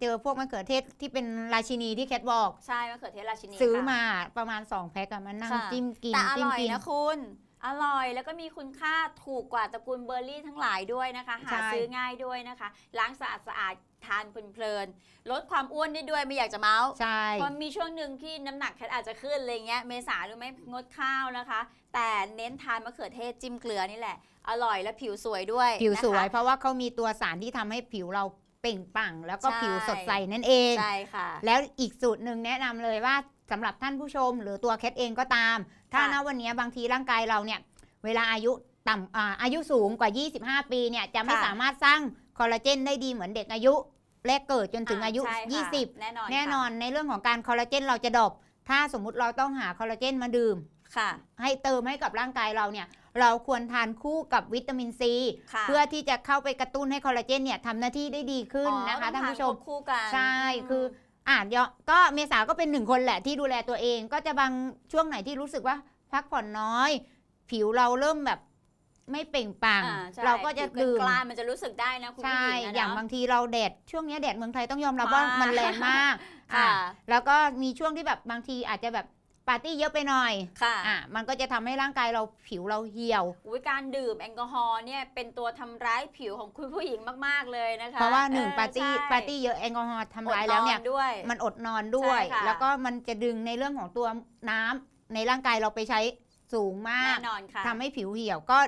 เจอพวกมะเขือเทศที่เป็นราชินีที่แคทบอกใช่มะเขือเทศราชินีซื้อค่ะมาประมาณ 2 แพ็คอะมานั่งค่ะจิ้มกินแต่อจิ้มร่อยกิน นะคุณ อร่อยแล้วก็มีคุณค่าถูกกว่าตระกูลเบอร์รี่ทั้งหลายด้วยนะคะ หาใช่ ซื้อง่ายด้วยนะคะ ล้างสะอาดสะอาดทานเพลินๆลดความอ้วนได้ด้วยไม่อยากจะเมาส์ ใช่ เพราะมีช่วงหนึ่งที่น้ำหนักแคทอาจจะขึ้นอะไรเงี้ยเมษาหรือไม่งดข้าวนะคะ แต่เน้นทานมะเขือเทศจิ้มเกลือนี่แหละ อร่อยและผิวสวยด้วยผิวสวย นะคะเพราะว่าเขามีตัวสารที่ทำให้ผิวเรา เปล่งปลั่ง แล้วก็ใช่ผิวสดใสนั่นเองใช่ค่ะ แล้วอีกสูตรหนึ่งแนะนำเลยว่าสำหรับท่านผู้ชม หรือตัวแคทเองก็ตาม ถ้าค่ะณวันนี้บางทีร่างกายเราเนี่ย เวลาอายุต่ำอาอายุสูงกว่า 25 ปีเนี่ยจะไม่ค่ะสามารถสร้างคอลลาเจนได้ดีเหมือนเด็กอายุแรกเกิดจนถึงอายุใช่ค่ะ20 แน่นอนแน่นอนค่ะในเรื่องของการคอลลาเจนเราจะดรอปถ้าสมมุติเราต้องหาคอลลาเจนมาดื่มค่ะ ให้เติมให้กับร่างกายเราเนี่ย เราควรทานคู่กับวิตามินซี ค่ะเพื่อที่จะเข้าไปกระตุ้นให้คอลลาเจนเนี่ยทำหน้าที่ได้ดีขึ้นนะคะอ๋อท่านผู้ชม ควบคู่กันใช่ คืออ่านเยอะก็เมษาก็เป็นหนึ่งคนแหละที่ดูแลตัวเอง ก็จะบางช่วงไหนที่รู้สึกว่าพักผ่อนน้อย ผิวเราเริ่มแบบไม่เปล่งปลั่งอ่าใช่เราก็จะผิวดื่มกลานๆมันจะรู้สึกได้นะคุณผู้ใช่ หญิงนะ อย่างเนะบางทีเราแดดช่วงเนี้ยแดดเมืองไทยต้องยอมรับว่าค่ะมันแรงมากค่ะอะ แล้วก็มีช่วงที่แบบบางทีอาจจะแบบ ปาร์ตี้เยอะไปหน่อยค่ะอะ มันก็จะทำให้ร่างกายเราผิวเราเหี่ยวอุ๊ยการดื่มแอลกอฮอล์เนี่ยเป็นตัวทำร้ายผิวของคุณผู้หญิงมากๆเลยนะคะ เพราะว่าหนึ่งออปาร์ตี้ใช่ปาร์ตี้เยอะแอลกอฮอล์ทำร้ายแล้วเนี่ยอดด้วยมันอดนอนด้วยใช่ค่ะแล้วก็มันจะดึงในเรื่องของตัวน้ำในร่างกายเราไปใช้สูงมากแน่นอนค่ะทำให้ผิวเหี่ยวก็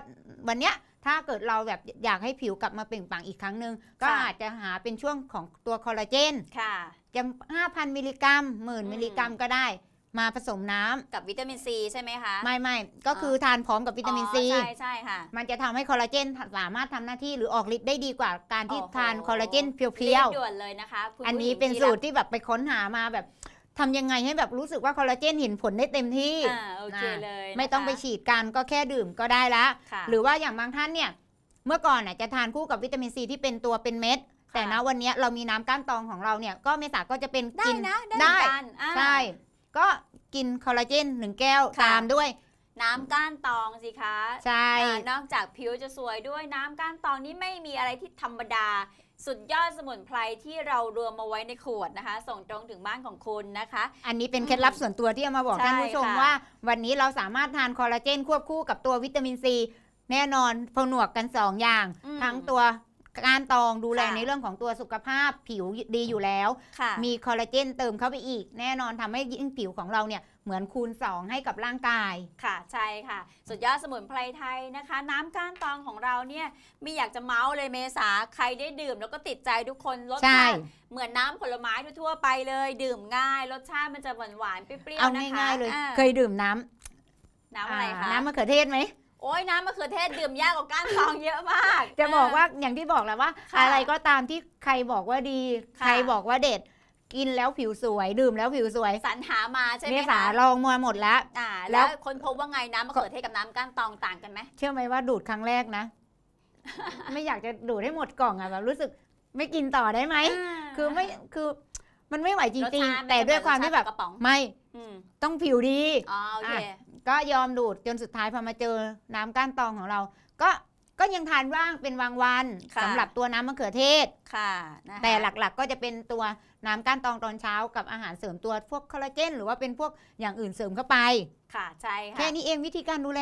วันเนี้ยถ้าเกิดเราแบบอยากให้ผิวกลับมาเปล่งปลั่งอีกครั้งหนึ่งก็ค่ะอาจจะหาเป็นช่วงของตัวคอลลาเจนค่ะจะ5,000 มิลลิกรัมหมื่นอืมมิลลิกรัมก็ได้ มาผสมน้ำกับวิตามินซีใช่ไหมคะ ไม่ไม่ก็คือทานพร้อมกับวิตามินซีอ๋อใช่ใช่ค่ะ มันจะทำให้คอลลาเจนสามารถทำหน้าที่หรือออกฤทธิ์ได้ดีกว่าการที่โอ้โหทานคอลลาเจนเพียวรีบด่วนเลยนะคะคุณๆอันนี้ผู้หญิงเป็นที่สูตรที่แบบไปค้นหามาแบบทำยังไงให้แบบรู้สึกว่าคอลลาเจนเห็นผลได้เต็มที่อ่าโอเคเลยนะคะไม่ต้องไปฉีดกันก็แค่ดื่มก็ได้ละค่ะหรือว่าอย่างบางท่านเนี่ย เมื่อก่อนน่ะจะทานคู่กับวิตามินซีที่เป็นตัวเป็นเม็ดแต่ณวันเนี้ยเรามีน้ำก้านตองของเราเนี่ย ก็เมษาก็จะเป็นได้กินะได้ได้เหมือนกันอ่าใช่ ก็กินคอลลาเจนหนึ่งแก้วค่ะ ตามด้วย น้ำก้านตองสิคะใช่ อ่านอกจากผิวจะสวยด้วยน้ำก้านตองนี้ไม่มีอะไรที่ธรรมดา สุดยอดสมุนไพรที่เรารวมมาไว้ในขวดนะคะ ส่งตรงถึงบ้านของคุณนะคะ อันนี้เป็นเคล็ดลับส่วนตัวที่เอามาบอกใช่ท่านผู้ชมค่ะ ว่า วันนี้เราสามารถทานคอลลาเจนควบคู่กับตัววิตามินซีแน่นอนผนวกกันสองอย่าง อืม ทั้งตัว ก้านตองดูแลค่ะในเรื่องของตัวสุขภาพผิวดีอยู่แล้ว ค่ะ มีคอลลาเจนเติมเข้าไปอีก แน่นอนทำให้ยิ่งผิวของเราเนี่ยเหมือนคูณ 2 ให้กับร่างกาย ค่ะ ใช่ค่ะ สุดยอดสมุนไพรไทยนะคะ น้ำก้านตองของเราเนี่ยไม่อยากจะเมาส์เลยเมษาใครได้ดื่มแล้วก็ติดใจทุกคนรสใช่ ชาติเหมือนน้ำผลไม้ทั่วๆไปเลย ดื่มง่าย รสชาติมันจะหวานหวานๆเปรี้ยวเอาๆนะคะง่ายๆเลย อ่เคยดื่มน้ำน้ำอะไรคะอ่าน้ำมะเขือเทศไหม โอ้ยน้ำมะเขือเทศดื่มยากกว่าก้านตองเยอะมาก จะบอกว่าอย่างที่บอกแหล้วว่า ค่ะอะไรก็ตามที่ใครบอกว่าดี ค่ะ ใครบอกว่าเด็ด กินแล้วผิวสวย ดื่มแล้วผิวสวยสรรหามาใช่ไหเมมษาคะลองมาหมดแล้ว อ่า แล้แล้ววคนพบว่าไงน้ำมะเขือเทศกับน้ำก้านตองต่างกันไหม เชื่อไหมว่าดูดครั้งแรกนะ ไม่อยากจะดูดให้หมดกล่องอะแบบรู้สึกไม่กินต่อได้ไหมคือไม่คือมันไม่ไหวจรสริงชาติๆ แต่ด้วยความที่แบบรสชติกระป๋องไม่อืมต้องผิวดี อ๋อโอเคอะ ก็ยอมดูดจนสุดท้ายพอมาเจอน้ำก้านตองของเรา ก็ก็ยังทานบ้างเป็นบางวันค่ะ สำหรับตัวน้ำมะเขือเทศ ค่ะนะคะแต่หลักๆก็จะเป็นตัวน้ำก้านตองตอนเช้ากับอาหารเสริมตัวพวกคอลลาเจนหรือว่าเป็นพวกอย่างอื่นเสริมเข้าไป ค่ะใช่ค่ะ แค่นี้เองวิธีการดูแล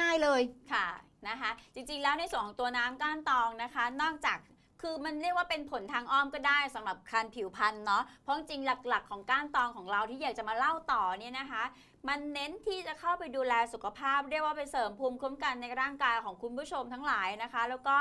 ง่าย ๆเลย ค่ะนะคะจริงๆแล้วในส่วนของตัวน้ำก้านตองนะคะ นอกจาก คือมันเรียกว่าเป็นผลทางอ้อมก็ได้สำหรับคันผิวพรรณเนาะเพราะจริงหลักๆ ของก้านตองของเราที่อยากจะมาเล่าต่อเนี่ยนะคะ มันเน้นที่จะเข้าไปดูแลสุขภาพ เรียกว่าไปเสริมภูมิคุ้มกันในร่างกายของคุณผู้ชมทั้งหลายนะคะ แล้วก็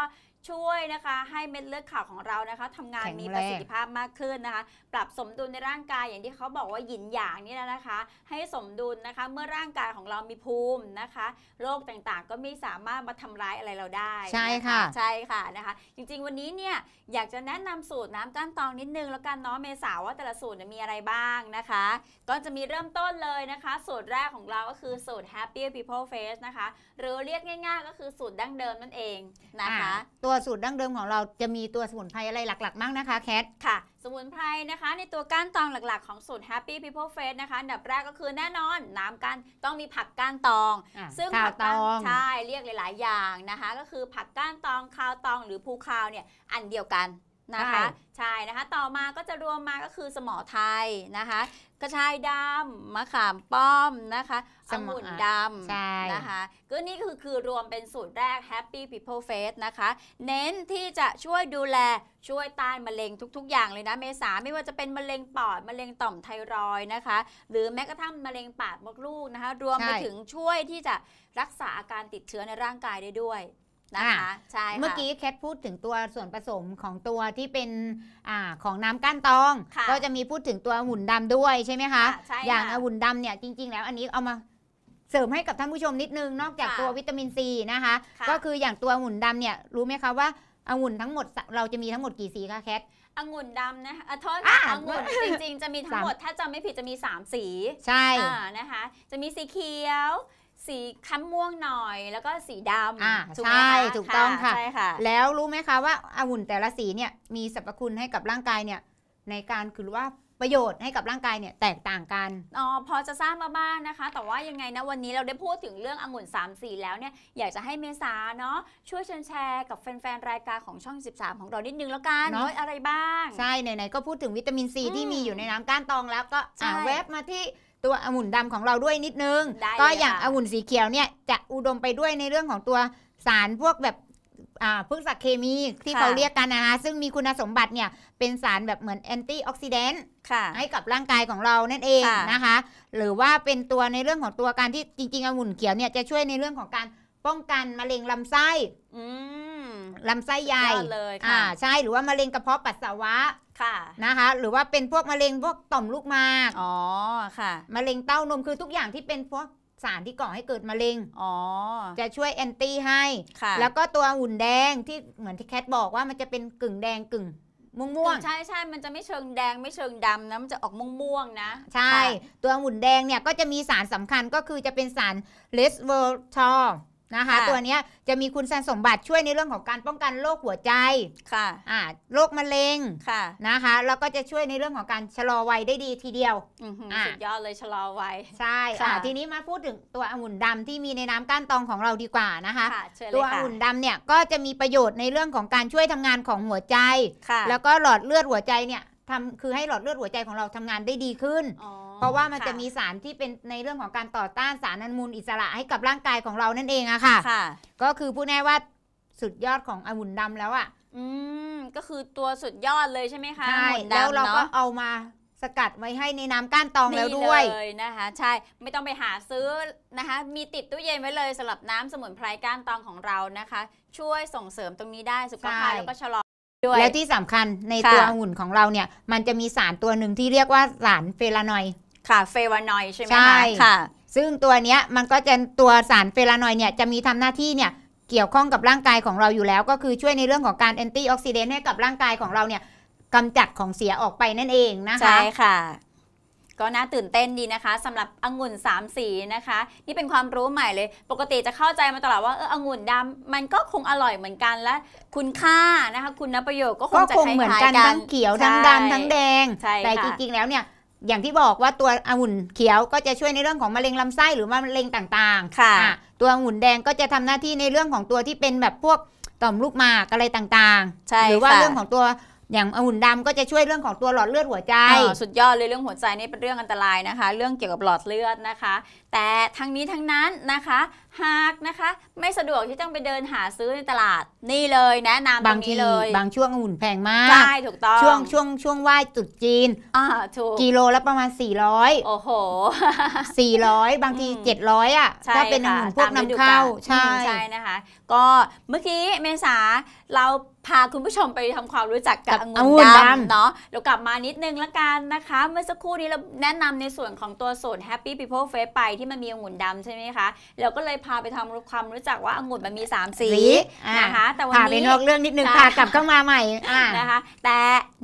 ช่วยนะคะให้เม็ดเลือดขาวของเรานะคะทำงานแข็งมีแรงประสิทธิภาพมากขึ้นนะคะ ปรับสมดุลในร่างกายอย่างที่เขาบอกว่าหยินหยางนี่นะนะคะ ให้สมดุลนะคะเมื่อร่างกายของเรามีภูมินะคะโรคต่างๆ ก็ไม่สามารถมาทำร้ายอะไรเราได้ใช่นค่ะ ใช่ค่ะนะคะ จริงๆวันนี้เนี่ยอยากจะแนะนำสูตรน้ำก้านตองนิดนึงแล้วกันเนาะเมษาว่าแต่ละสูตรเนี่ยมีอะไรบ้างนะคะ ก็จะมีเริ่มต้นเลยนะคะ สูตรแรกของเราก็คือสูตร Happy People Face นะคะ หรือเรียกง่าย ๆ ก็คือสูตรดั้งเดิมนั่นเองนะคะอ่าตัวสูตรดั้งเดิมของเราจะมีตัวสมุนไพรอะไรหลักๆ มากนะคะแคทค่ะ สมุนไพรนะคะ ในตัวก้านตองหลักๆ ของสูตร Happy People Face นะคะอันดับแรกก็คือแน่นอนน้ำก้านต้องมีผักก้านตอง อะซึ่งข่าผัวกตก้านองใช่เรียกหลาย ๆ อย่างนะคะ ก็คือผักก้านตองคาวตองหรือภูคาวเนี่ยอันเดียวกัน นะคะใช่ใช่นะคะ ต่อมาก็จะรวมมาก็คือสมอไทยนะคะ กระชายดำมะขามป้อมนะคะสอมองุ่นดำใช่นะคะก็นี่คือคือรวมเป็นสูตรแรก Happy People Face นะคะ เน้นที่จะช่วยดูแลช่วยต้านมะเร็งทุก ๆ อย่างเลยนะเมษาไม่ว่าจะเป็นมะเร็งปอดมะเร็งต่อมไทรอยด์นะคะ หรือแม้กระทั่งมะเร็งปากมดลูกนะคะ รวมไปใช่ถึงช่วยที่จะรักษาอาการติดเชื้อในร่างกายได้ด้วย นะคะใช่ค่ะเมื่อกี้แคทพูดถึงตัวส่วนผสมของตัวที่เป็นอ่าของน้ำก้านตองค่ะก็จะมีพูดถึงตัวหุ่นดำด้วยใช่ไหมคะค่ะใช่อย่างค่ะหุ่นดำเนี่ยจริง ๆ แล้วอันนี้เอามาเสริมให้กับท่านผู้ชมนิดนึงนอกจากค่ะตัววิตามินซีนะคะค่ะก็คืออย่างตัวหุ่นดำเนี่ยรู้ไหมคะว่าองุ่นทั้งหมดสเราจะมีทั้งหมดกี่สีคะแคทองุ่นดำนะคะอะโทษอะค่ะองุ่นจริง ๆ จะมีทั้งสามหมด ถ้าจำไม่ผิดจะมี 3 สี ใช่อ่านะคะ จะมีสีเขียว สีค้ำม่วงหน่อย แล้วก็สีดอ่าำถูกไหมใช่คะถูกต้องค่ะ ใช่ค่ะ แล้วรู้ไหมคะว่าองุ่นแต่ละสีเนี่ยมีสรรพคุณให้กับร่างกายเนี่ยในการคือว่าประโยชน์ให้กับร่างกายเนี่ยแตกต่างกัน อ๋อพอจะทราบมาบ้างนะคะ แต่ว่ายังไงนะวันนี้เราได้พูดถึงเรื่ององุ่น3สีแล้วเนี่ยอยากจะให้เมษาเนาะช่วยเชิญแชร์กับแฟนๆ รายการของช่อง 13 ของเรานิดนึงแล้วกันเนอะ ว่าอะไรบ้าง ใช่ไหนๆก็พูดถึงวิตามินซีอืมที่มีอยู่ในน้ำก้านตองแล้วก็ใช่อ่าแวบมาที่ ตัวองุ่นดำของเราด้วยนิดนึงได้เลยก็อย่างค่ะองุ่นสีเขียวเนี่ยจะอุดมไปด้วยในเรื่องของตัวสารพวกแบบอ่าพืชสักเคมีที่ค่ะเขาเรียกกันนะคะซึ่งมีคุณสมบัติเนี่ยเป็นสารแบบเหมือนแอนตี้ออกซิแดนต์ค่ะให้กับร่างกายของเรานั่นเองค่ะนะคะ หรือว่าเป็นตัวในเรื่องของตัวการที่จริงๆองุ่นเขียวเนี่ยจะช่วยในเรื่องของการป้องกันมะเร็งลำไส้อืมลำไส้ใหญ่ยอดเลยอ่าค่ะใช่หรือว่ามะเร็งกระเพาะปัสสาวะ ค่ะนะคะหรือว่าเป็นพวกมะเร็งพวกต่อมลูกหมากอ๋อค่ะมะเร็งเต้านมคือทุกอย่างที่เป็นพวกสารที่ก่อให้เกิดมะเร็งอ๋อจะช่วยแอนตี้ให้ค่ะแล้วก็ตัวหุ่นแดงที่เหมือนที่แคทบอกว่ามันจะเป็นกึ่งแดงกึ่งม่วงใช่ใช่มันจะไม่เชิงแดงไม่เชิงดำนะมันจะออกม่วงๆนะๆใช่ค่ะตัวหุ่นแดงเนี่ยก็จะมีสารสำคัญก็คือจะเป็นสารเลสเวอร์ทอล นะคะค่ะตัวเนี้ยจะมีคุณสมบัติช่วยในเรื่องของการป้องกันโรคหัวใจค่ะอ่าโรคมะเร็งค่ะนะคะแล้วก็จะช่วยในเรื่องของการชะลอวัยได้ดีทีเดียวอื้อหืออะสุดยอดเลยชะลอไว้ใช่ค่ะอ่าทีนี้มาพูดถึงตัวองุ่นดำที่มีในน้ำก้านตองของเราดีกว่านะคะค่ะเชิญเลตัวยอค่ะงุ่นดำเนี่ยก็จะมีประโยชน์ในเรื่องของการช่วยทำงานของหัวใจค่ะแล้วก็หลอดเลือดหัวใจเนี่ยทำคือให้หลอดเลือดหัวใจของเราทำงานได้ดีขึ้น อ๋อ เพราะว่ามันค่จะมีสารที่เป็นในเรื่องของการต่อต้านสารอนุมูลอิสระให้กับร่างกายของเรานั่นเองอะค่ะ ค่ะก็คือพูดง่ายๆว่าสุดยอดขององุ่นดำแล้วอะอืมก็คือตัวสุดยอดเลยใช่ไหมคะใช่หมุนแล้วดำเราก็เนาะเอามาสกัดไว้ให้ในน้ำก้านตองแล้วด้วย นี่เลยนะคะใช่ไม่ต้องไปหาซื้อนะคะ มีติดตู้เย็นไว้เลยสำหรับน้ำสมุนไพรก้านตองของเรานะคะ ช่วยส่งเสริมตรงนี้ได้สุขภาพใช่ แล้วก็ชะลอด้วย แล้วที่สำคัญในค่ะตัวองุ่นของเราเนี่ย มันจะมีสารตัวหนึ่งที่เรียกว่าสารเฟลานอยด์ ค่ะเฟวานอยด์ใช่ไหมใช่ คะค่ะ ซึ่งตัวเนี้ยมันก็จะตัวสารเฟลานอยด์เนี่ยจะมีทำหน้าที่เนี่ยเกี่ยวข้องกับร่างกายของเราอยู่แล้ว ก็คือช่วยในเรื่องของการแอนตี้ออกซิเดนต์ให้กับร่างกายของเราเนี่ยกำจัดของเสียออกไปนั่นเองนะคะ ใช่ค่ะ ก็น่าตื่นเต้นดีนะคะสำหรับองุ่น 3 สีนะคะ นี่เป็นความรู้ใหม่เลย ปกติจะเข้าใจมาตลอดว่าเออองุ่นดำมันก็คงอร่อยเหมือนกันและคุณค่านะคะ คุณประโยชน์ก็คก็งจะคงคล้ายๆเหมือนกันกันทั้งเขียวทั้งใช่ดำทั้งแดง ใช่แต่ค่ะจริงๆแล้วเนี่ย อย่างที่บอกว่าตัวองุ่นเขียวก็จะช่วยในเรื่องของมะเร็งลำไส้หรือมะเร็งต่างๆ ค่ะอะตัวองุ่นแดงก็จะทำหน้าที่ในเรื่องของตัวที่เป็นแบบพวกต่อมลูกหมากอะไรต่างใช่ๆหรือว่าค่ะเรื่องของตัว อย่างองุ่นดำก็จะช่วยเรื่องของตัวหลอดเลือดหัวใจอ๋อสุดยอดเลยเรื่องหัวใจนี่เป็นเรื่องอันตรายนะคะ เรื่องเกี่ยวกับหลอดเลือดนะคะ แต่ทั้งนี้ทั้งนั้นนะคะ หากนะคะ ไม่สะดวกที่ต้องไปเดินหาซื้อในตลาดนี่เลยแนะนำตบารงงทีนี้เลย บางช่วงองุ่นแพงมากใช่ถูกต้องช่วงช่วงช่วงไหว้ตรุษจีนอ่าถูกกิโลละประมาณ 400 โอ้โห 400 บางทีอืม700 อะใช่ถ้าเป็นองุ่นพวกตามฤดูนำเข้าลใช่อืมใช่นะคะ ก็เมื่อกี้เมษาเรา พาคุณผู้ชมไปทำความรู้จักกับกับองุ่องุ่นนดำดำเนาะเรากลับมานิดนึงละกันนะคะ เมื่อสักครู่นี้เราแนะนำในส่วนของตัวสูตร Happy People Face ไปที่มันมีองุ่นดำใช่ไหมคะเราก็เลยพาไปทำความรู้จักว่าองุ่นมันมี 3 สีอะนะคะ แต่วันพาไปนี้นอกเรื่องนิดนึงใช่พากลับเข้ามาใหม่อะนะคะ แต่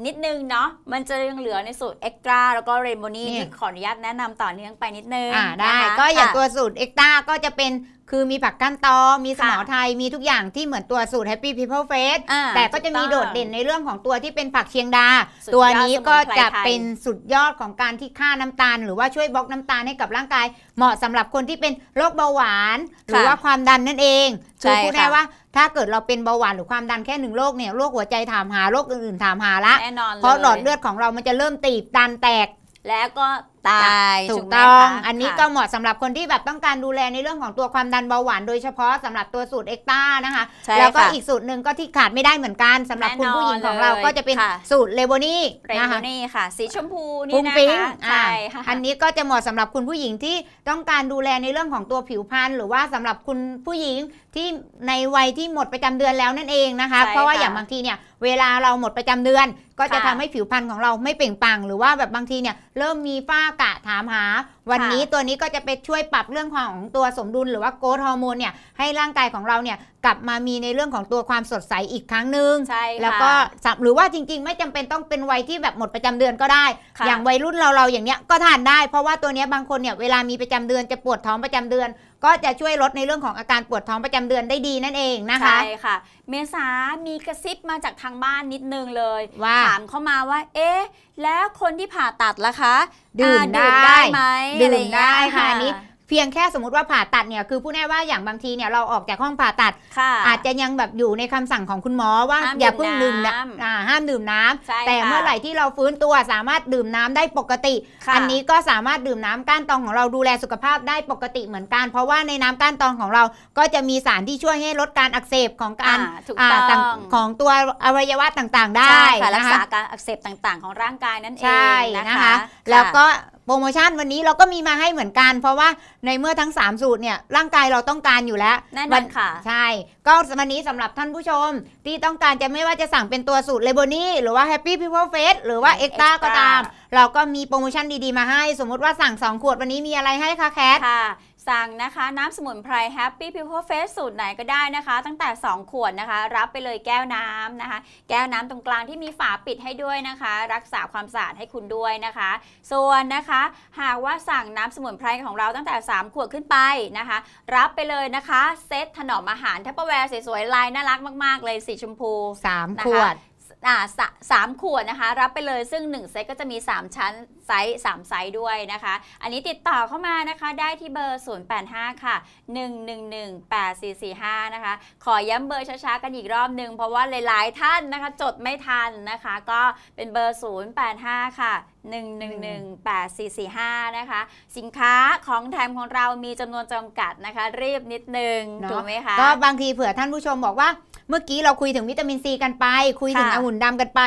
นิดนึงเนาะมันจะยังเหลือในสูตรเอ็กตร้าแล้วก็เรนโบนี่เนี่ยที่ขออนุญาตแนะนำต่อเนื่องไปนิดนึงอ่าได้นะคะก็อย่างค่ะตัวสูตรเอ็กต้าก็จะเป็น คือมีผักก้านตองมีสมอค่ะไทย มีทุกอย่างที่เหมือนตัวสูตร Happy People Face อ่าแต่ก็จะมีถูโดต้องดเด่นในเรื่องของตัวที่เป็นผักเชียงดาสุดยอดตัวนี้ก็จะสมุนไพรไทยเป็นสุดยอดของการที่ฆ่าน้ำตาล หรือว่าช่วยบล็อกน้ำตาลให้กับร่างกาย เหมาะสำหรับคนที่เป็นโรคเบาหวาน หรือว่าความดันนั่นเองใช่คือพูดได้ค่ะว่าถ้าเกิดเราเป็นเบาหวานหรือความดันแค่หนึ่งโรคเนี่ยโรคหัวใจถามหาโรคอื่นๆถามหาละแน่นอนเลยเพราะหลอดเลือดของเรามันจะเริ่มตีบตันแตก แล้วก็ตายถูกไหมต้องคะอันนี้ค่ะก็เหมาะสำหรับคนที่แบบต้องการดูแลในเรื่องของตัวความดันเบาหวานโดยเฉพาะสำหรับตัวสูตรเอ็กต้านะคะใช่แล้วก็ค่ะอีกสูตรหนึ่งก็ที่ขาดไม่ได้เหมือนกันสำหรับคุณผู้หญิงของเราแน่นอนเลยก็จะเป็นค่ะสูตรเลโบนี่เรนนะคะนี่ค่ะ สีชมพูฟุ้นี่งนะฟิ้งคะอ่าใช่ค่ะอันนี้ก็จะเหมาะสำหรับคุณผู้หญิงที่ต้องการดูแลในเรื่องของตัวผิวพรรณหรือว่าสำหรับคุณผู้หญิงที่ในวัยที่หมดประจำเดือนแล้วนั่นเองนะคะใช่เพราะว่าค่ะอย่างบางทีเนี่ยเวลาเราหมดประจำเดือน ก็จะค่ะทำให้ผิวพรรณของเราไม่เปล่งปลั่งหรือว่าแบบบางทีเนี่ยเริ่มมีฝ้ากระถามหา วันนี้ตัวนี้ก็จะไปช่วยปรับเรื่องของตัวสมดุลหรือว่าโกรทฮอร์โมนเนี่ยให้ร่างกายของเราเนี่ยกลับมามีในเรื่องของตัวความสดใสอีกครั้งหนึ่งใช่ค่ะแล้วก็สับหรือว่าจริง ๆ ไม่จำเป็นต้องเป็นวัยที่แบบหมดประจำเดือนก็ได้ค่ะอย่างวัยรุ่นเราเราอย่างเนี้ยก็ทานได้ เพราะว่าตัวเนี้ยบางคนเนี่ยเวลามีประจำเดือนจะปวดท้องประจำเดือน ก็จะช่วยลดในเรื่องของอาการปวดท้องประจำเดือนได้ดีนั่นเองนะคะใช่ค่ะ เมษามีกระซิบมาจากทางบ้านนิดนึงเลยว่าถามเข้ามาว่า เอ๊ะแล้วคนที่ผ่าตัดล่ะคะดื่มอ่าได้ได้ไหมดื่อะไรมอย่างเงี้ยได้ค่ะอันนี้เพียงแค่สมมติว่าผ่าตัดเนี่ยคือผู้แน่ว่าอย่างบางทีเนี่ยเราออกจากห้องผ่าตัดค่ะอาจจะยังแบบอยู่ในคำสั่งของคุณหมอว่าห้ามอย่าเพิ่งดื่ดื่มมน้ำน้ำอ่าห้ามดื่มน้ำใช่แต่ค่ะเมื่อไหร่ที่เราฟื้นตัวสามารถดื่มน้ำได้ปกติค่ะอันนี้ก็สามารถดื่มน้ำก้านตองของเราดูแลสุขภาพได้ปกติเหมือนกัน เพราะว่าในน้ำก้านตองของเราก็จะมีสารที่ช่วยให้ลดการอักเสบของการอ่าถูกอ่าต้ต่างองของตัวอวัยวะต่างๆ ได้ใช่ค่ะรันะกคะษาการอักเสบต่างๆ ของร่างกายนั่นเองใช่นะนะคะคะ แล้วก็ โปรโมชั่นวันนี้เราก็มีมาให้เหมือนกัน เพราะว่าในเมื่อทั้ง 3 สูตรเนี่ยร่างกายเราต้องการอยู่แล้วแน่นอนค่ะ ใช่ ก็วันนี้สำหรับท่านผู้ชม ที่ต้องการจะไม่ว่าจะสั่งเป็นตัวสูตรเลโบนี่หรือว่า Happy People Face หรือว่าอืม Extra Extra ก็ตาม เราก็มีโปรโมชั่นดีๆมาให้ สมมุติว่าสั่ง 2 ขวดวันนี้มีอะไรให้คะแคทค่ะ สั่งนะคะ น้ำสมุนไพร Happy People Face สูตรไหนก็ได้นะคะ ตั้งแต่ 2 ขวดนะคะ รับไปเลยแก้วน้ำนะคะ แก้วน้ำตรงกลางที่มีฝาปิดให้ด้วยนะคะ รักษาความสะอาดให้คุณด้วยนะคะ ส่วนนะคะ หากว่าสั่งน้ำสมุนไพรของเราตั้งแต่ 3 ขวดขึ้นไปนะคะ รับไปเลยนะคะ เซตถนอมอาหารทัพเปอร์แวร์สวยๆลายน่ารักมากๆ เลยสีชมพู3นะคะขวดอ่า สะสามขวดนะคะ รับไปเลยซึ่ง 1 เซตก็จะมี 3 ชั้นไซส์3ไซส์ด้วยนะคะ อันนี้ติดต่อเข้ามานะคะได้ที่เบอร์ 085 ค่ะ 1118445 นะคะ ขอย้ำเบอร์ช้าๆ กันอีกรอบหนึ่งเพราะว่าหลายๆท่านนะคะ จดไม่ทันนะคะ ก็เป็นเบอร์ 085 ค่ะ1118445 นะคะ สินค้าของแถมของเรามีจำนวนจำกัดนะคะ รีบนิดนึงเนอะถูกไหมคะ ก็บางทีเผื่อท่านผู้ชมบอกว่า เมื่อกี้เราคุยถึงวิตามินซีกันไป คุยถึงค่ะองุ่นดำกันไป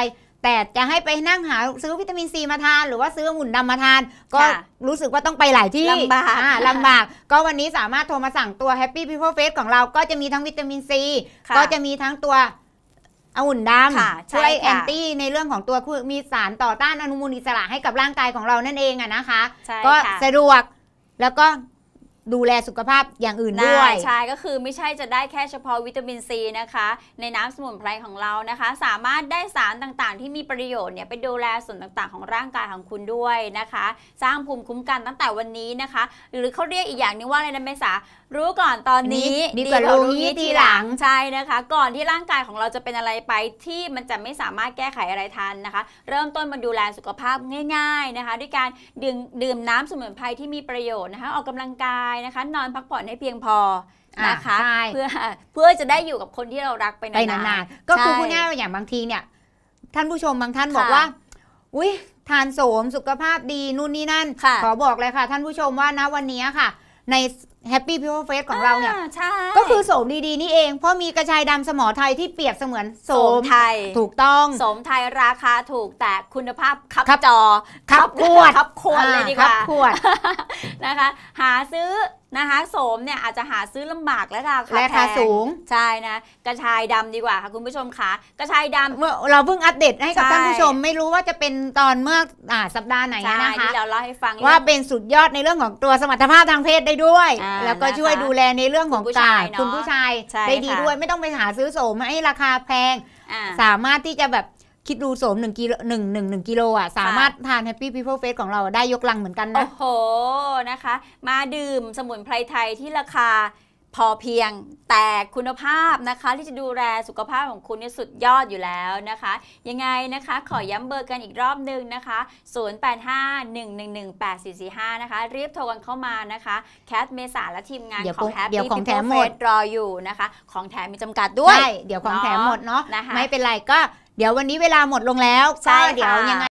แต่จะให้ไปนั่งหาซื้อวิตามินซีมาทาน หรือว่าซื้อองุ่นดำมาทาน ก็ค่ะรู้สึกว่าต้องไปหลายที่ลำบากอ่ลำบาก ก็วันนี้สามารถโทรมาสั่งตัว Happy People Face ของเราก็จะมีทั้งวิตามินซีค่ะก็จะมีทั้งตัวองุ่นดค่ะำช่วยใช่ค่ะแอนตี้ในเรื่องของตัวคือมีสารต่อต้านอนุมูลอิสระให้กับร่างกายของเรานั่นเองอะนะคะใช่ก็ค่ะสะดวกแล้วก็ ดูแลสุขภาพอย่างอื่นด้วยใช่ก็คือไม่ใช่จะได้แค่เฉพาะวิตามินซีนะคะ ในน้ำสมุนไพรของเรานะคะ สามารถได้สารต่างๆ ที่มีประโยชน์เนี่ยไปดูแลส่วนต่างๆ ของร่างกายของคุณด้วยนะคะ สร้างภูมิคุ้มกันตั้งแต่วันนี้นะคะ หรือเขาเรียกอีกอย่างหนึงว่าอะไรนะเมษา รู้ก่อนตอนนี้ดีกว่ารู้งี้ทีหลังใช่นะคะ ก่อนที่ร่างกายของเราจะเป็นอะไรไปที่มันจะไม่สามารถแก้ไขอะไรทันนะคะ เริ่มต้นมาดูแลสุขภาพง่าย ๆนะคะ ด้วยการดื่มดื่มน้ำสมุนไพรที่มีประโยชน์นะคะ ออกกำลังกายนะคะ นอนพักผ่อนให้เพียงพอนะคะอ่าใช่เพื่อเพื่อจะได้อยู่กับคนที่เรารักไปไปนานานๆๆก็คือใช่พูดง่ายๆอย่างบางทีเนี่ย ท่านผู้ชมบางท่านบอกค่ะว่าอุ้ยทานโสมสุขภาพดีนู่นนี่นั่นค่ะขอบอกเลยค่ะ ท่านผู้ชมว่านะวันนี้ค่ะ ใน Happy People Face ของเราเนี่ยอ่ใช่ก็คือโสมดีๆนี่เอง เพราะมีกระชายดำสมอไทยที่เปรียบเสมือนโสโสมมไทย ถูกต้องโสมไทยราคาถูกแต่คุณภาพคับครับจอครับขวดคับขวดเลยดีกว่าอ่ครับขวด นะคะ หาซื้อนะคะโสมเนี่ยอาจจะหาซื้อลำบากและราคาและราคาแพสูงใช่นะกระชายดำดีกว่าค่ะคุณผู้ชมค่ะกระชายดำเมื่อเราเพิ่งอัปเดตให้กับใช่ท่านผู้ชม ไม่รู้ว่าจะเป็นตอนเมื่ออ่าสัปดาห์ไหนใช่นะคะที่เราเล่าให้ฟังว่ารื่องเป็นสุดยอดในเรื่องของตัวสมรรถภาพทางเพศได้ด้วยอ่าแล้วก็ช่วยนะคะดูแลในเรื่องของคุณผู้ชายกาเนอะคุณผู้ชายใช่ได้ดีค่ะด้วยไม่ต้องไปหาซื้อโสมให้ราคาแพงอ่าสามารถที่จะแบบ คิดดูโสม1กิโลหนึ่งหนึ่งหนึ่งกิโลอะ สามารถทาน Happy People Face ของเราได้ยกลังเหมือนกันโอ้นะโหนะคะ มาดื่มสมุนไพรไทยที่ราคาพอเพียงแต่คุณภาพนะคะ ที่จะดูแลสุขภาพของคุณเนี่ยสุดยอดอยู่แล้วนะคะ ยังไงนะคะขอย้ำเบอร์กันอีกรอบหนึ่งนะคะ 0851118445 นะคะ รีบโทรกันเข้ามานะคะแคทเมษาและทีมงานเดี๋ยวของของ Happy เดี๋ยวของแถม People หมด Face รออยู่นะคะ ของแถมมีจำกัดด้วยใช่เดี๋ยวของแถมหมดเนาะนะคะไม่เป็นไรก็ เดี๋ยววันนี้เวลาหมดลงแล้วใช่ก็เดี๋ยวค่ะยังไง